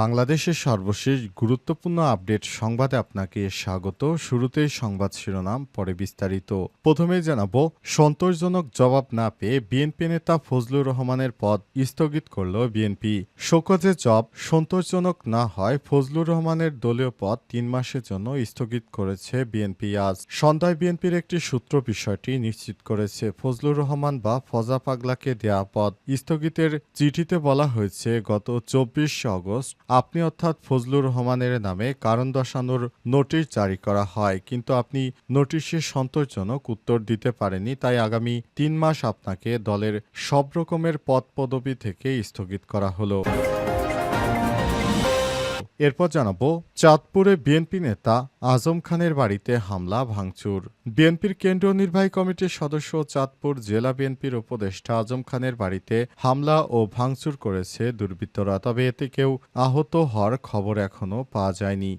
বাংলাদেশের সর্বশেষ গুরুত্বপূর্ণ আপডেট সংবাদে আপনাকে স্বাগত। শুরুতেই সংবাদ শিরোনাম, পরে বিস্তারিত। প্রথমে জানাব, সন্তোষজনক জবাব না পেয়ে বিএনপি নেতা ফজলুর রহমানের পদ স্থগিত করল বিএনপি। শোকজে জব সন্তোষজনক না হয় ফজলুর রহমানের দলীয় পদ তিন মাসের জন্য স্থগিত করেছে বিএনপি আজ। সন্ধ্যায় বিএনপির একটি সূত্র বিষয়টি নিশ্চিত করেছে, ফজলুর রহমান বা ফজা পাগলাকে দেয়া পদ। স্থগিতের চিঠিতে বলা হয়েছে, গত চব্বিশে অগস্ট আপনি অর্থাৎ ফজলুর রহমানের নামে কারণ দর্শানোর নোটিশ জারি করা হয়, কিন্তু আপনি নোটিশে সন্তোষজনক উত্তর দিতে পারেনি তাই আগামী তিন মাস আপনাকে দলের সব রকমের পদ পদবি থেকে স্থগিত করা হলো। এরপর জানাব, চাঁদপুরে বিএনপি নেতা আজম খানের বাড়িতে হামলা, ভাঙচুর। বিএনপির কেন্দ্রীয় নির্বাহী কমিটির সদস্য চাঁদপুর জেলা বিএনপির উপদেষ্টা আজম খানের বাড়িতে হামলা ও ভাঙচুর করেছে দুর্বৃত্তরা, তবে এতে কেউ আহত হওয়ার খবর এখনও পাওয়া যায়নি।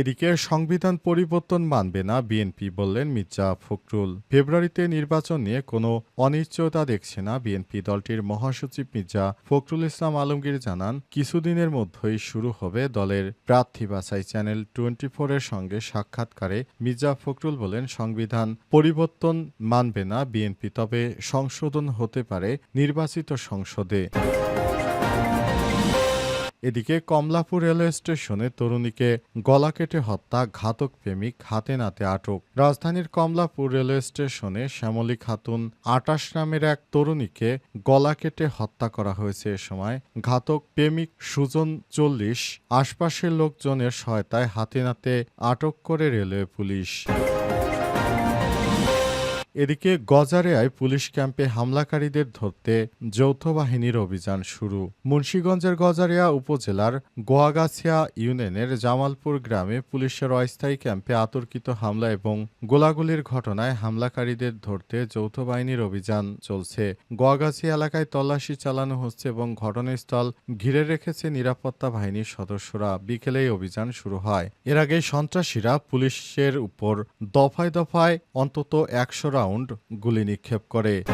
এদিকে সংবিধান পরিবর্তন মানবে না বিএনপি বললেন মির্জা ফখরুল। ফেব্রুয়ারিতে নির্বাচন নিয়ে কোনো অনিশ্চয়তা দেখছে না বিএনপি দলটির মহাসচিব মির্জা ফখরুল ইসলাম আলমগীর জানান, কিছুদিনের মধ্যেই শুরু হবে দলের প্রার্থী বাছাই চ্যানেল টোয়েন্টি ফোরের সঙ্গে সাক্ষাৎকারে মির্জা ফখরুল বলেন, সংবিধান পরিবর্তন মানবে না বিএনপি, তবে সংশোধন হতে পারে নির্বাচিত সংসদে। এদিকে কমলাপুর রেলওয়ে স্টেশনে তরুণীকে গলা কেটে হত্যা, ঘাতক প্রেমিক হাতে নাতে আটক। রাজধানীর কমলাপুর রেলওয়ে স্টেশনে শ্যামলী খাতুন আটাশ নামের এক তরুণীকে গলা কেটে হত্যা করা হয়েছে এ সময়। ঘাতক প্রেমিক সুজন চল্লিশ, আশপাশের লোকজনের সহায়তায় হাতে নাতে আটক করে রেলওয়ে পুলিশ। এদিকে গজারিয়ায় পুলিশ ক্যাম্পে হামলাকারীদের ধরতে যৌথ বাহিনীর অভিযান শুরু। মুন্সীগঞ্জের গজারিয়া উপজেলার গোয়াগাছিয়া ইউনিয়নের জামালপুর গ্রামে পুলিশের অস্থায়ী ক্যাম্পে আতর্কিত হামলা এবং গোলাগুলির ঘটনায় হামলাকারীদের ধরতে যৌথ বাহিনীর অভিযান চলছে। গোয়াগাছিয়া এলাকায় তল্লাশি চালানো হচ্ছে এবং ঘটনাস্থল ঘিরে রেখেছে নিরাপত্তা বাহিনীর সদস্যরা। বিকেলে এই অভিযান শুরু হয়। এর আগে সন্ত্রাসীরা পুলিশের উপর দফায় দফায় অন্তত একশো রাউন্ড গুলি নিক্ষেপ করে।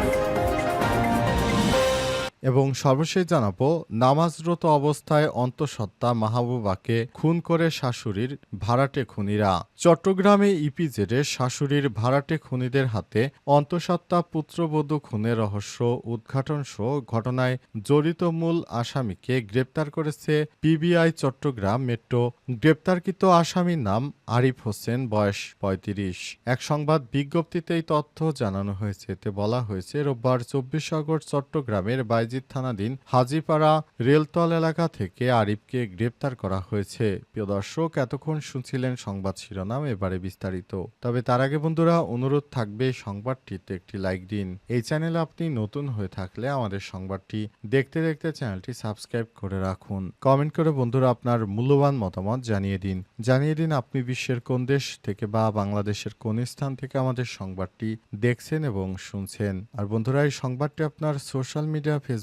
এবং সর্বশেষ জানাব, নামাজরত অবস্থায় অন্তঃসত্ত্বা মাহবুবাকে খুন করে শাশুড়ির ভাড়াটে খুনিরা। চট্টগ্রামে ইপিজেডে শাশুড়ির ভাড়াটে খুনিদের হাতে অন্তঃসত্ত্বা পুত্রবধূ খুনের রহস্য উদ্ঘাটন সহ ঘটনায় জড়িত মূল আসামিকে গ্রেপ্তার করেছে পিবিআই চট্টগ্রাম মেট্রো। গ্রেপ্তারকৃত আসামির নাম আরিফ হোসেন, বয়স পঁয়ত্রিশ। এক সংবাদ বিজ্ঞপ্তিতে এই তথ্য জানানো হয়েছে, এতে বলা হয়েছে, রোববার চব্বিশ আগস্ট চট্টগ্রামের বাইজিৎ থানাধীন হাজিপাড়া রেলতল এলাকা থেকে আরিফকে গ্রেপ্তার করা হয়েছে। প্রিয় দর্শক, এতক্ষণ শুনছিলেন সংবাদ শিরোনাম, এবারে বিস্তারিত। তবে তার আগে বন্ধুরা, অনুরোধ থাকবে সংবাদটিতে একটি লাইক দিন। এই চ্যানেলে আপনি নতুন হয়ে থাকলে আমাদের সংবাদটি দেখতে দেখতে চ্যানেলটি সাবস্ক্রাইব করে রাখুন। কমেন্ট করে বন্ধুরা আপনার মূল্যবান মতামত জানিয়ে দিন। জানিয়ে দিন আপনি বিশ্বের কোন দেশ থেকে বা বাংলাদেশের কোন স্থান থেকে আমাদের সংবাদটি দেখছেন এবং শুনছেন। আর বন্ধুরা, এই সংবাদটি আপনার সোশ্যাল মিডিয়া, ফেসবুকে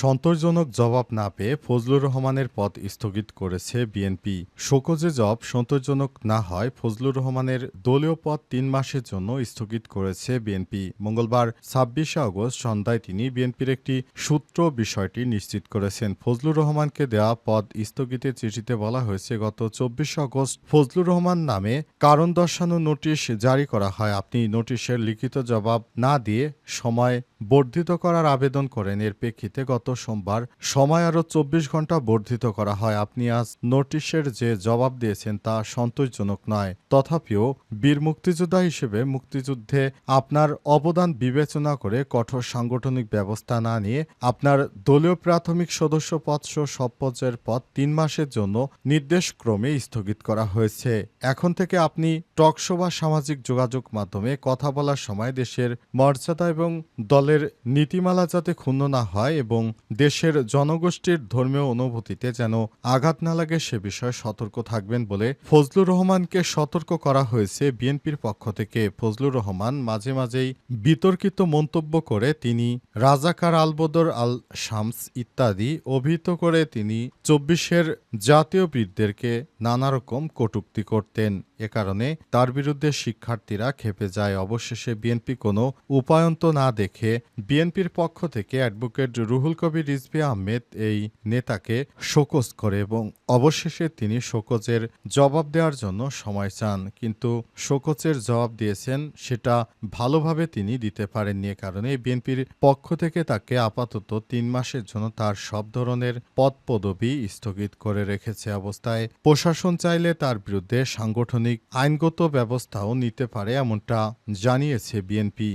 সন্তোষজনক জবাব না পেয়ে ফজলুর রহমানের পদ স্থগিত করেছে বিএনপি। শোকজে জব সন্তোষজনক না হয় ফজলুর রহমানের দলীয় পদ তিন মাসের জন্য স্থগিত করেছে বিএনপি। মঙ্গলবার ছাব্বিশে আগস্ট সন্ধ্যায় তিনি বিএনপির একটি সূত্র বিষয়টি নিশ্চিত করেছেন। ফজলুর রহমানকে দেওয়া পদ স্থগিতের চিঠিতে বলা হয়েছে, গত চব্বিশে আগস্ট ফজলুর রহমান নামে কারণ দর্শানো নোটিশ জারি করা হয়। আপনি নোটিশের লিখিত জবাব না দিয়ে সময় বর্ধিত করার আবেদন করেন। এর প্রেক্ষিতে গত সোমবার সময় আরও চব্বিশ ঘণ্টা বর্ধিত করা হয়। আপনি আজ নোটিশের যে জবাব দিয়েছেন তা সন্তোষজনক নয়। তথাপিও বীর মুক্তিযোদ্ধা হিসেবে মুক্তিযুদ্ধে আপনার অবদান বিবেচনা করে কঠোর সাংগঠনিক ব্যবস্থা না নিয়ে আপনার দলীয় প্রাথমিক সদস্য পদ সহ সব পর্যায়ের পদ তিন মাসের জন্য নির্দেশক্রমে স্থগিত করা হয়েছে। এখন থেকে আপনি টকশো বা সামাজিক যোগাযোগ মাধ্যমে কথা বলার সময় দেশের মর্যাদা এবং দলের নীতিমালা যাতে ক্ষুণ্ণ না হয় এবং দেশের জনগোষ্ঠীর ধর্মীয় অনুভূতিতে যেন আঘাত না লাগে সে বিষয়ে সতর্ক থাকবেন বলে ফজলুর রহমানকে সতর্ক করা হয়েছে বিএনপির পক্ষ থেকে। ফজলুর রহমান মাঝে মাঝেই বিতর্কিত মন্তব্য করে তিনি রাজাকার আলবদর আল শামস ইত্যাদি অভিহিত করে তিনি চব্বিশের জাতীয় বীরদেরকে নানা রকম কটূক্তি করতেন। এ কারণে তার বিরুদ্ধে শিক্ষার্থীরা খেপে যায়। অবশেষে বিএনপি কোনো উপায়ন্ত না দেখে বিএনপির পক্ষ থেকে অ্যাডভোকেট রুহুল কবির রিজভি আহমেদ এই নেতাকে শোকজ করে এবং অবশেষে তিনি শোকজের জবাব দেওয়ার জন্য সময় চান। কিন্তু শোকজের জবাব দিয়েছেন সেটা ভালোভাবে তিনি দিতে পারেননি। এ কারণে বিএনপির পক্ষ থেকে তাকে আপাতত তিন মাসের জন্য তার সব ধরনের পদ পদবি স্থগিত করে রেখেছে অবস্থায়। প্রশাসন চাইলে তার বিরুদ্ধে সাংগঠনিক আইনগত ব্যবস্থাও নিতে পারে এমনটা জানিয়েছে বিএনপি।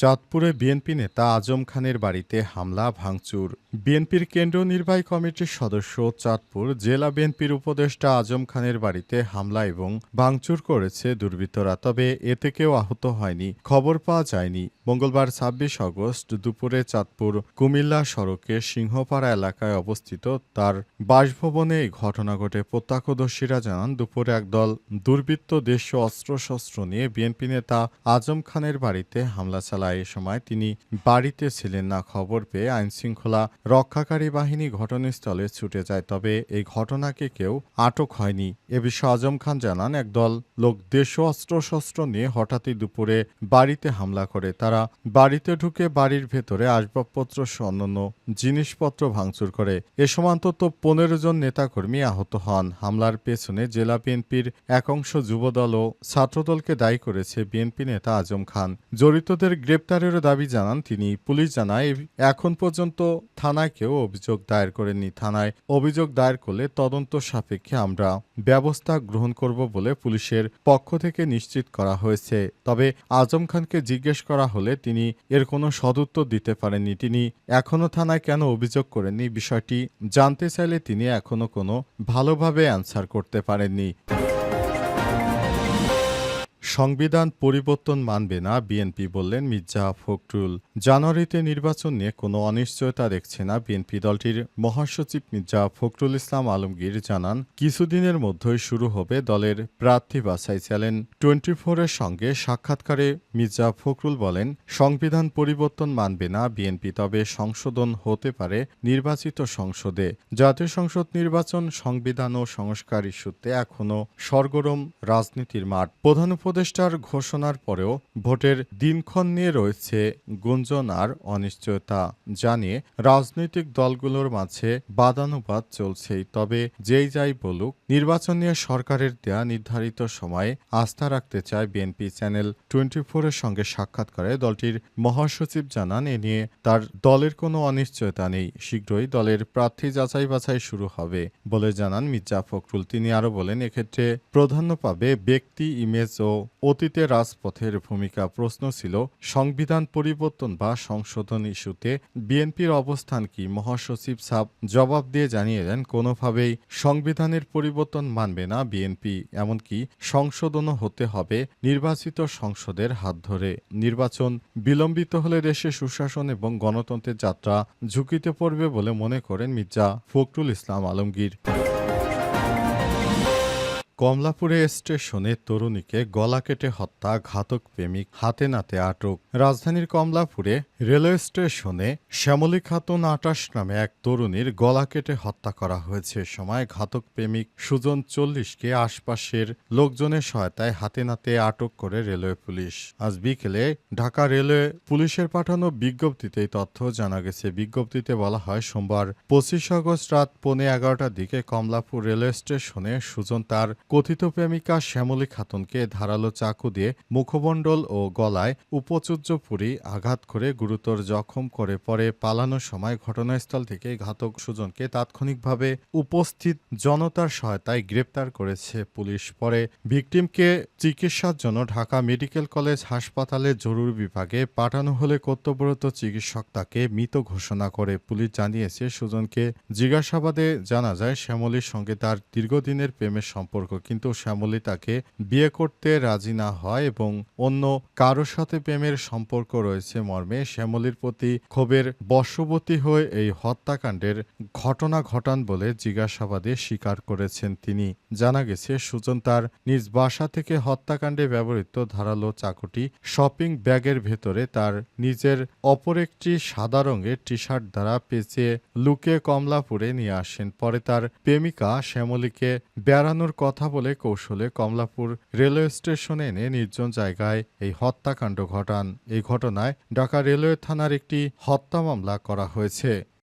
চাঁদপুরে বিএনপি নেতা আজম খানের বাড়িতে হামলা, ভাঙচুর। বিএনপির কেন্দ্রীয় নির্বাহী কমিটির সদস্য চাঁদপুর জেলা বিএনপির উপদেষ্টা আজম খানের বাড়িতে হামলা এবং ভাঙচুর করেছে দুর্বৃত্তরা, তবে এতে কেউ আহত হয়নি, খবর পাওয়া যায়নি। মঙ্গলবার ছাব্বিশ আগস্ট দুপুরে চাঁদপুর কুমিল্লা সড়কে সিংহপাড়া এলাকায় অবস্থিত তার বাসভবনে এই ঘটনা ঘটে। প্রত্যক্ষদর্শীরা জানান, দুপুরে একদল দুর্বৃত্ত দেশীয় অস্ত্রশস্ত্র নিয়ে বিএনপি নেতা আজম খানের বাড়িতে হামলা চালায়। এ সময় তিনি বাড়িতে ছিলেন না। খবর পেয়ে আইনশৃঙ্খলা রক্ষাকারী বাহিনী ঘটনাস্থলে ছুটে যায়, তবে এই ঘটনাকে কেউ আটক হয়নি। এ বিষয়ে আজম খান জানান, একদল লোক দেশীয় অস্ত্রশস্ত্র নিয়ে হঠাৎই দুপুরে বাড়িতে হামলা করে। তারা বাড়িতে ঢুকে বাড়ির ভেতরে আসবাবপত্র অন্যান্য জিনিসপত্র ভাঙচুর করে। এ সময় অন্তত পনেরো জন নেতাকর্মী আহত হন। হামলার পেছনে জেলা বিএনপির একাংশ যুবদল ও ছাত্রদলকে দায়ী করেছে বিএনপি নেতা আজম খান। জড়িতদের গ্রেপ্তারেরও দাবি জানান তিনি। পুলিশ জানায়, এখন পর্যন্ত থানায় কেউ অভিযোগ দায়ের করেনি থানায় অভিযোগ দায়ের করলে তদন্ত সাপেক্ষে আমরা ব্যবস্থা গ্রহণ করব বলে পুলিশের পক্ষ থেকে নিশ্চিত করা হয়েছে। তবে আজম খানকে জিজ্ঞেস করা হলে তিনি এর কোনো সদুত্তর দিতে পারেননি। তিনি এখনও থানায় কেন অভিযোগ করেননি, বিষয়টি জানতে চাইলে তিনি এখনও কোনো ভালোভাবে অ্যান্সার করতে পারেননি। সংবিধান পরিবর্তন মানবে না, বিএনপি বললেন মির্জা ফখরুল। জানুয়ারিতে নির্বাচন নিয়ে কোনো অনিশ্চয়তা দেখছে না বিএনপি দলটির মহাসচিব মির্জা ফখরুল ইসলাম আলমগীর জানান, কিছুদিনের মধ্যেই শুরু হবে দলের প্রার্থী বাছাই চ্যালেঞ্জ। টোয়েন্টি ফোরের সঙ্গে সাক্ষাৎকারে মির্জা ফখরুল বলেন, সংবিধান পরিবর্তন মানবে না বিএনপি, তবে সংশোধন হতে পারে নির্বাচিত সংসদে। জাতীয় সংসদ নির্বাচন সংবিধান ও সংস্কার ইস্যুতে এখনও সরগরম রাজনীতির মাঠ। প্রধান উপদেষ্টার ঘোষণার পরেও ভোটের দিনক্ষণ নিয়ে রয়েছে গুঞ্জন আর অনিশ্চয়তা। জানিয়ে রাজনৈতিক দলগুলোর মাঝে বাদানুবাদ চলছেই, তবে যেই যাই বলুক, নির্বাচন নিয়ে সরকারের দেয়া নির্ধারিত সময়ে আস্থা রাখতে চায় বিএনপি। চ্যানেল টোয়েন্টি ফোরের সঙ্গে সাক্ষাৎ করে দলটির মহাসচিব জানান, এ নিয়ে তার দলের কোনো অনিশ্চয়তা নেই। শীঘ্রই দলের প্রার্থী যাচাই বাছাই শুরু হবে বলে জানান মির্জা ফখরুল। তিনি আরও বলেন, এক্ষেত্রে প্রাধান্য পাবে ব্যক্তি, ইমেজ ও অতীতে রাজপথের ভূমিকা প্রশ্ন ছিল, সংবিধান পরিবর্তন বা সংশোধন ইস্যুতে বিএনপির অবস্থান কি? মহাসচিব সাব জবাব দিয়ে জানিয়ে দেন কোনোভাবেই সংবিধানের পরিবর্তন মানবে না বিএনপি, এমনকি সংশোধনও হতে হবে নির্বাচিত সংসদের হাত ধরে। নির্বাচন বিলম্বিত হলে দেশে সুশাসন এবং গণতন্ত্রের যাত্রা ঝুঁকিতে পড়বে বলে মনে করেন মির্জা ফখরুল ইসলাম আলমগীর। কমলাপুরে স্টেশনে তরুণীকে গলা কেটে হত্যা ঘাতক প্রেমিক হাতে নাতে আটক। রাজধানীর কমলাপুরে রেলওয়ে স্টেশনে শ্যামলী খাতুন আটাশ নামে এক তরুণীর গলা কেটে হত্যা করা হয়েছে সময় ঘাতক প্রেমিক সুজন চল্লিশকে আশপাশের লোকজনের সহায়তায় হাতে নাতে আটক করে রেলওয়ে পুলিশ। আজ বিকেলে ঢাকা রেলওয়ে পুলিশের পাঠানো বিজ্ঞপ্তিতে এই তথ্য জানা গেছে। বিজ্ঞপ্তিতে বলা হয়, সোমবার পঁচিশ আগস্ট রাত পৌনে এগারোটার দিকে কমলাপুর রেলওয়ে স্টেশনে সুজন তার কথিত প্রেমিকা শ্যামলী খাতুনকে ধারালো চাকু দিয়ে মুখমণ্ডল ও গলায় উপচুজ্জপুরি আঘাত করে গুরুতর জখম করে পরে পালানোর সময় ঘটনাস্থল থেকে ঘাতক সুজনকে তাৎক্ষণিকভাবে উপস্থিত জনতার সহায়তায় গ্রেপ্তার করেছে পুলিশ। পরে ভিকটিমকে চিকিৎসার জন্য ঢাকা মেডিকেল কলেজ হাসপাতালে জরুরি বিভাগে পাঠানো হলে কর্তব্যরত চিকিৎসক তাকে মৃত ঘোষণা করে। পুলিশ জানিয়েছে, সুজনকে জিজ্ঞাসাবাদে জানা যায়, শ্যামলীর সঙ্গে তার দীর্ঘদিনের প্রেমের সম্পর্ক, কিন্তু শ্যামলী তাকে বিয়ে করতে রাজি না হয় এবং অন্য কারোর সাথে প্রেমের সম্পর্ক রয়েছে মর্মে শ্যামলীর প্রতি ক্ষোভের বশবর্তী হয়ে এই হত্যাকাণ্ডের ঘটনা ঘটান বলে জিজ্ঞাসাবাদে স্বীকার করেছেন তিনি। জানা গেছে, সুজন তার নিজ বাসা থেকে হত্যাকাণ্ডে ব্যবহৃত ধারালো চাকুটি শপিং ব্যাগের ভেতরে তার নিজের অপর একটি সাদা রঙের টি শার্ট দ্বারা পেঁচিয়ে লুকে কমলাপুরে নিয়ে আসেন। পরে তার প্রেমিকা শ্যামলীকে বেড়ানোর কথা বলে কৌশলে কমলাপুর রেলওয়ে স্টেশনে এনে নির্জন জায়গায় এই হত্যাকাণ্ড ঘটান। এই ঘটনায় ঢাকা রেলওয়ে থানার একটি হত্যা মামলা করা হয়েছে।